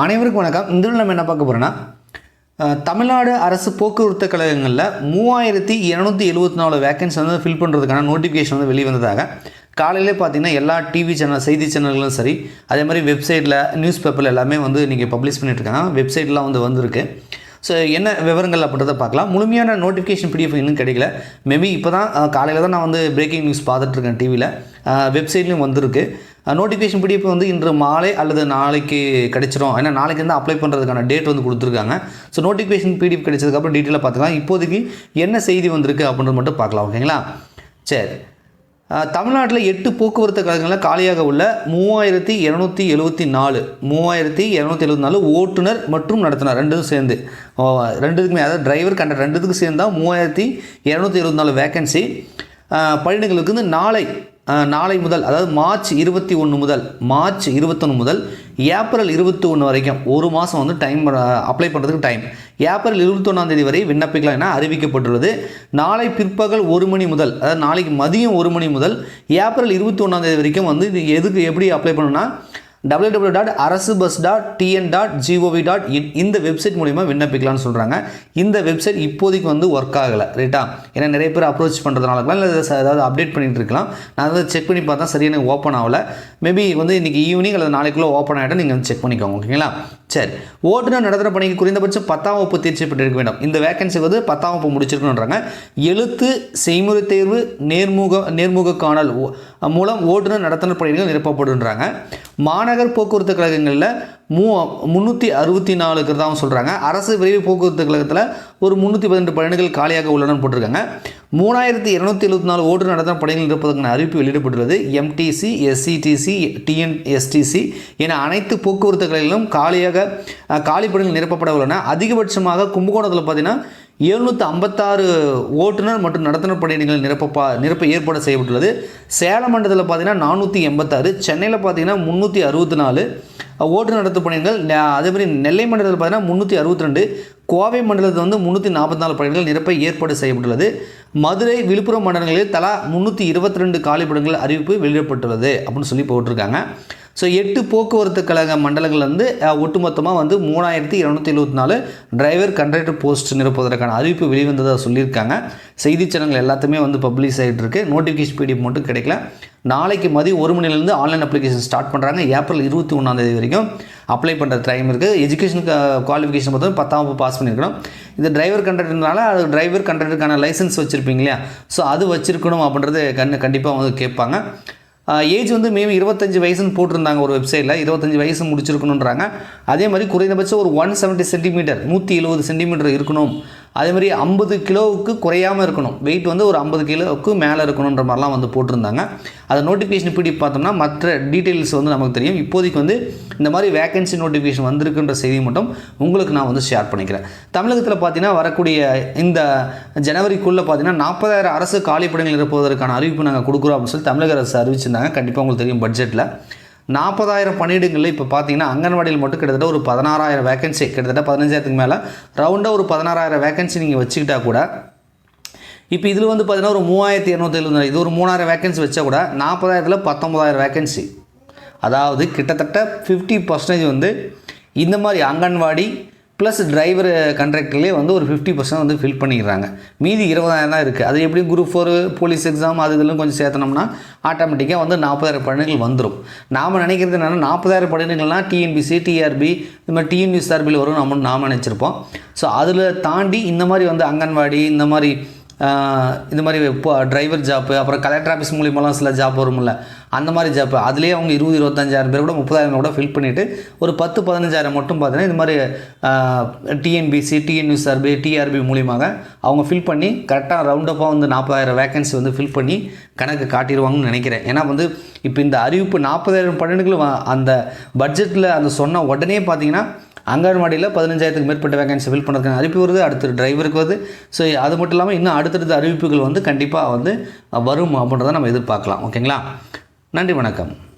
அனைவருக்கும் வணக்கம். இந்த நம்ம என்ன பார்க்க போகிறோன்னா தமிழ்நாடு அரசு போக்குவரத்து கழகங்களில் மூவாயிரத்தி இரநூத்தி எழுபத்தி நாலு வேக்கன்ஸ் வந்து ஃபில் பண்ணுறதுக்கான நோட்டிஃபிகேஷன் வந்து வெளிவந்ததாக. காலையிலே பார்த்தீங்கன்னா எல்லா டிவி சேனல் செய்தி சேனல்களும் சரி அதே மாதிரி வெப்சைட்டில் நியூஸ் பேப்பரில் எல்லாமே வந்து இன்றைக்கி பப்ளிஷ் பண்ணிட்டுருக்காங்க. வெப்சைட்லாம் வந்து வந்திருக்கு. ஸோ என்ன விவரங்கள் அப்படின்றத பார்க்கலாம். முழுமையான நோட்டிஃபிகேஷன் பிடிஎஃப் இன்னும் கிடைக்கல. மேபி இப்போ தான் காலையில் தான் நான் வந்து பிரேக்கிங் நியூஸ் பார்த்துட்ருக்கேன் டிவியில் வெப்சைட்லேயும் வந்திருக்கு. நோட்டிஃபிகேஷன் பிடிஎஃப் வந்து இன்று மாலை அல்லது நாளைக்கு கிடைச்சிரும். ஏன்னா நாளைக்கு வந்து அப்ளை பண்ணுறதுக்கான டேட் வந்து கொடுத்துருக்காங்க. ஸோ நோட்டிஃபிகேஷன் பிடிஎஃப் கிடைச்சதுக்கப்புறம் டீட்டெயிலாக பார்த்துக்கலாம். இப்போதைக்கு என்ன செய்தி வந்திருக்கு அப்படின்றது மட்டும் பார்க்கலாம் ஓகேங்களா? சரி. தமிழ்நாட்டில் எட்டு போக்குவரத்து கழகங்களில் காலியாக உள்ள மூவாயிரத்தி இரநூத்தி எழுபத்தி நாலு மூவாயிரத்தி இரநூத்தி எழுபத்தி நாலு ஓட்டுநர் மற்றும் நடத்துனர் ரெண்டும் சேர்ந்து. ஓ, ரெண்டுக்குமே அதாவது டிரைவர் கண்டக்டர் ரெண்டுத்துக்கும் சேர்ந்தால் மூவாயிரத்தி இரநூத்தி எழுபத்தி நாலு வேக்கன்சி பணியிடங்களுக்கு வந்து நாளை நாளை முதல் அதாவது மார்ச் இருபத்தி ஒன்று முதல் மார்ச் இருபத்தொன்று முதல் ஏப்ரல் இருபத்தி ஒன்று வரைக்கும் ஒரு மாதம் வந்து டைம் அப்ளை பண்ணுறதுக்கு டைம் ஏப்ரல் இருபத்தொன்னாந்தேதி வரை விண்ணப்பிக்கலாம் என அறிவிக்கப்பட்டுள்ளது. நாளை பிற்பகல் ஒரு மணி முதல் அதாவது நாளைக்கு மதியம் ஒரு மணி முதல் ஏப்ரல் இருபத்தி ஒன்றாந்தேதி வரைக்கும் வந்து இது எதுக்கு எப்படி அப்ளை பண்ணணும்னா டபிள்யூ டபிள்யூ டாட் அரசு bus dot TN dot GOV dot in இந்த வெப்சைட் மூலிமா விண்ணப்பிக்கலாம்னு சொல்கிறாங்க இந்த வெப்சைட் இப்போதைக்கு வந்து ஒர்க் ஆகலை ரைட்டா ஏன்னா நிறைய பேர் அப்ரோச் பண்ணுறதுனால இருக்கலாம் இல்லை ஏதாவது அப்டேட் பண்ணிகிட்டு இருக்கலாம். நான் அதை செக் பண்ணி பார்த்தா சரியான ஓப்பன் ஆகலை. மேபி வந்து இன்றைக்கி ஈவினிங் அல்லது நாளைக்குள்ளே ஓப்பன் ஆகிட்டா நீங்கள் வந்து செக் பண்ணிக்கோங்க ஓகேங்களா சரி. ஓட்டுநர் நடத்துகிற பணிக்கு குறைந்தபட்சம் பத்தாம் வகுப்பு தேர்ச்சி பெற்றிருக்க வேண்டும். இந்த வேகன்சி வந்து பத்தாம் வகுப்பு முடிச்சிருக்கணுன்றாங்க எழுத்து செய்முறை தேர்வு நேர்முக நேர்முக காணல் மூலம் ஓட்டுநர் நடத்துனர் பணிகள் நிரப்பப்படுன்றாங்க. மாநகர் போக்குவரத்து கழகங்களில் மூ முந்நூற்றி அறுபத்தி நாலு தான் சொல்கிறாங்க அரசு விரைவு போக்குவரத்து கழகத்தில் ஒரு முந்நூற்றி பதினெட்டு பயணிகள் காலியாக உள்ளனன்னு போட்டிருக்காங்க. மூணாயிரத்தி இரநூத்தி எழுபத்தி நாலு ஓட்டு நடத்தின பணிகள் இருப்பதற்கான அறிவிப்பு வெளியிடப்பட்டுள்ளது. எம்டிசி எஸ்சிடிசி டிஎன்எஸ்டிசி என அனைத்து போக்குவரத்து கழகங்களிலும் காலியாக காலி பணிகள் நிரப்பப்பட உள்ளன. அதிகபட்சமாக கும்பகோணத்தில் பார்த்தீங்கன்னா எழுநூற்றி ஐம்பத்தாறு ஓட்டுநர் மற்றும் நடத்துனர் பணியிடங்கள் நிரப்பப்பா நிரப்ப ஏற்பாடு செய்யப்பட்டுள்ளது. சேலம் மண்டலத்தில் பார்த்தீங்கன்னா நானூற்றி எண்பத்தாறு சென்னையில் பார்த்தீங்கன்னா முந்நூற்றி அறுபத்தி நாலு ஓட்டுநர் நடத்து பணிகள் அதே மாதிரி நெல்லை மண்டலத்தில் பார்த்தீங்கன்னா முந்நூற்றி அறுபத்தி ரெண்டு கோவை மண்டலத்தில் வந்து முந்நூற்றி நாற்பத்தி நாலு பணிகள் நிரப்ப ஏற்பாடு செய்யப்பட்டுள்ளது. மதுரை விழுப்புரம் மண்டலங்களில் தலா முந்நூற்றி இருபத்தி ரெண்டு காலிப்படங்கள் அறிவிப்பு வெளியிடப்பட்டுள்ளது அப்படின்னு சொல்லி போட்டிருக்காங்க. ஸோ எட்டு போக்குவரத்து கழக மண்டலங்கள் வந்து ஒட்டுமொத்தமாக வந்து மூணாயிரத்தி இரநூத்தி எழுபத்தி நாலு டிரைவர் கண்டக்டர் போஸ்ட் நிரப்புவதற்கான அறிவிப்பு வெளிவந்ததாக சொல்லியிருக்காங்க. செய்தி சேனல்கள் எல்லாத்தையுமே வந்து பப்ளிஷ் ஆகிட்டு இருக்கு நோட்டிஃபிகேஷன் பிடிஎஃப் மட்டும் கிடைக்கல. நாளைக்கு மதியம் ஒரு மணிலேருந்து ஆன்லைன் அப்ளிகேஷன் ஸ்டார்ட் பண்ணுறாங்க ஏப்ரல் இருபத்தி ஒன்றாந்தேதி வரைக்கும் அப்ளை பண்ணுற டைம் இருக்குது எஜுகேஷன் குவாலிஃபிகேஷன் பார்த்தா பத்தாம் வகுப்பு பாஸ் பண்ணியிருக்கணும் இந்த டிரைவர் கண்டக்டர்னால அது டிரைவர் கண்டக்டருக்கான லைசன்ஸ் வச்சுருப்பீங்க இல்லையா? ஸோ அது வச்சுருக்கணும் அப்படின்றது கண் கண்டிப்பாக வந்து கேட்பாங்க. ஏஜ் வந்து மேபி இருபத்தஞ்சி வயசுன்னு போட்டிருந்தாங்க ஒரு வெப்சைட்டில் இருபத்தஞ்சி வயசு முடிச்சிருக்கணுன்றாங்க அதே மாதிரி குறைந்தபட்சம் ஒரு ஒன் செவன்ட்டி சென்டிமீட்டர் நூற்றி எழுபது சென்டிமீட்டர் இருக்கணும். அதே மாதிரி ஐம்பது கிலோவுக்கு குறையாமல் இருக்கணும். வெயிட் வந்து ஒரு ஐம்பது கிலோவுக்கு மேலே இருக்கணுன்ற மாதிரிலாம் வந்து போட்டிருந்தாங்க. அதை நோட்டிஃபிகேஷன் பிடி பார்த்தோம்னா மற்ற டீட்டெயில்ஸ் வந்து நமக்கு தெரியும். இப்போதைக்கு வந்து இந்த மாதிரி வேகன்சி நோட்டிஃபிகேஷன் வந்திருக்குன்ற செய்தி மட்டும் உங்களுக்கு நான் வந்து ஷேர் பண்ணிக்கிறேன். தமிழகத்தில் பார்த்தீங்கன்னா வரக்கூடிய இந்த ஜனவரிக்குள்ளே பார்த்தீங்கன்னா நாற்பதாயிரம் அரசு காலிப்படங்கள் இருப்பதற்கான அறிவிப்பு நாங்கள் கொடுக்குறோம் அப்படின்னு சொல்லி தமிழக அரசு அறிவிச்சிருந்தாங்க. கண்டிப்பாக உங்களுக்கு தெரியும் பட்ஜெட்டில் நாற்பதாயிரம் பணியிடங்களில் இப்போ பார்த்தீங்கன்னா அங்கன்வாடியில் மட்டும் கிட்டத்தட்ட ஒரு பதினாறாயிரம் வேகன்சி கிட்டத்தட்ட பதினஞ்சாயிரத்துக்கு மேலே. ரவுண்டாக ஒரு பதினாறாயிரம் வேகன்சி நீங்கள் வச்சுக்கிட்டா கூட இப்போ இதில் வந்து பார்த்தீங்கன்னா ஒரு மூவாயிரத்தி இரநூத்தி எழுபது இது ஒரு மூணாயிரம் வேகன்சி வச்சா கூட நாற்பதாயிரத்தில் பத்தொம்பதாயிரம் வேகன்சி அதாவது கிட்டத்தட்ட ஃபிஃப்டி பர்சன்டேஜ் வந்து இந்த மாதிரி அங்கன்வாடி ப்ளஸ் டிரைவர் கண்ட்ராக்டர்லேயே வந்து ஒரு ஃபிஃப்டி பர்சன்ட் வந்து ஃபில் பண்ணிடுறாங்க. மீதி இருபதாயிரம் தான் இருக்குது அது எப்படி குரூப் ஃபோர் போலீஸ் எக்ஸாம் அது இதெல்லாம் கொஞ்சம் சேர்த்தனோம்னா ஆட்டோமேட்டிக்காக வந்து நாற்பதாயிரம் பணிகள் வந்துடும் நாம் நினைக்கிறது என்னென்னா நாற்பதாயிரம் பணிகள்னால் டிஎன்பிசி டிஆர்பி இந்த மாதிரி டிஎன்யூஎஸ்ஆர்பியில் வரும் நம்ம நாம் நினச்சிருப்போம். ஸோ அதில் தாண்டி இந்த மாதிரி வந்து அங்கன்வாடி இந்த மாதிரி இந்த மாதிரி இப்போ டிரைவர் ஜாப்பு அப்புறம் கலெக்டர் ஆஃபீஸ் மூலியமாலாம் சில ஜாப் வரும்ல. அந்த மாதிரி ஜாப் அதுலேயே அவங்க இருபது இருபத்தஞ்சாயிரம் பேர் கூட முப்பதாயிரம் கூட ஃபில் பண்ணிவிட்டு ஒரு பத்து பதினஞ்சாயிரம் மட்டும் பார்த்தீங்கன்னா இந்த மாதிரி டிஎன்பிசி டிஎன்யூஎஸ்ஆர்பி டிஆர்பி மூலியமாக அவங்க ஃபில் பண்ணி கரெக்டாக ரவுண்டப்பாக வந்து நாற்பதாயிரம் வேகன்சி வந்து ஃபில் பண்ணி கணக்கு காட்டிடுவாங்கன்னு நினைக்கிறேன். ஏன்னா வந்து இப்போ இந்த அறிவிப்பு நாற்பதாயிரம் பன்னெண்டுகளும் அந்த பட்ஜெட்டில் அந்த சொன்ன உடனே பார்த்தீங்கன்னா அங்கன்வாடியில் பதினஞ்சாயிரத்துக்கு மேற்பட்ட வேகன்சி ஃபில் பண்ணுறதுக்கான அறிவிப்பு வருது அடுத்து டிரைவருக்கு வருது. ஸோ அது மட்டும் இல்லாமல் இன்னும் அடுத்தடுத்த அறிவிப்புகள் வந்து கண்டிப்பாக வந்து வரும் அப்படின்றத நம்ம எதிர்பார்க்கலாம். ஓகேங்களா நன்றி வணக்கம்.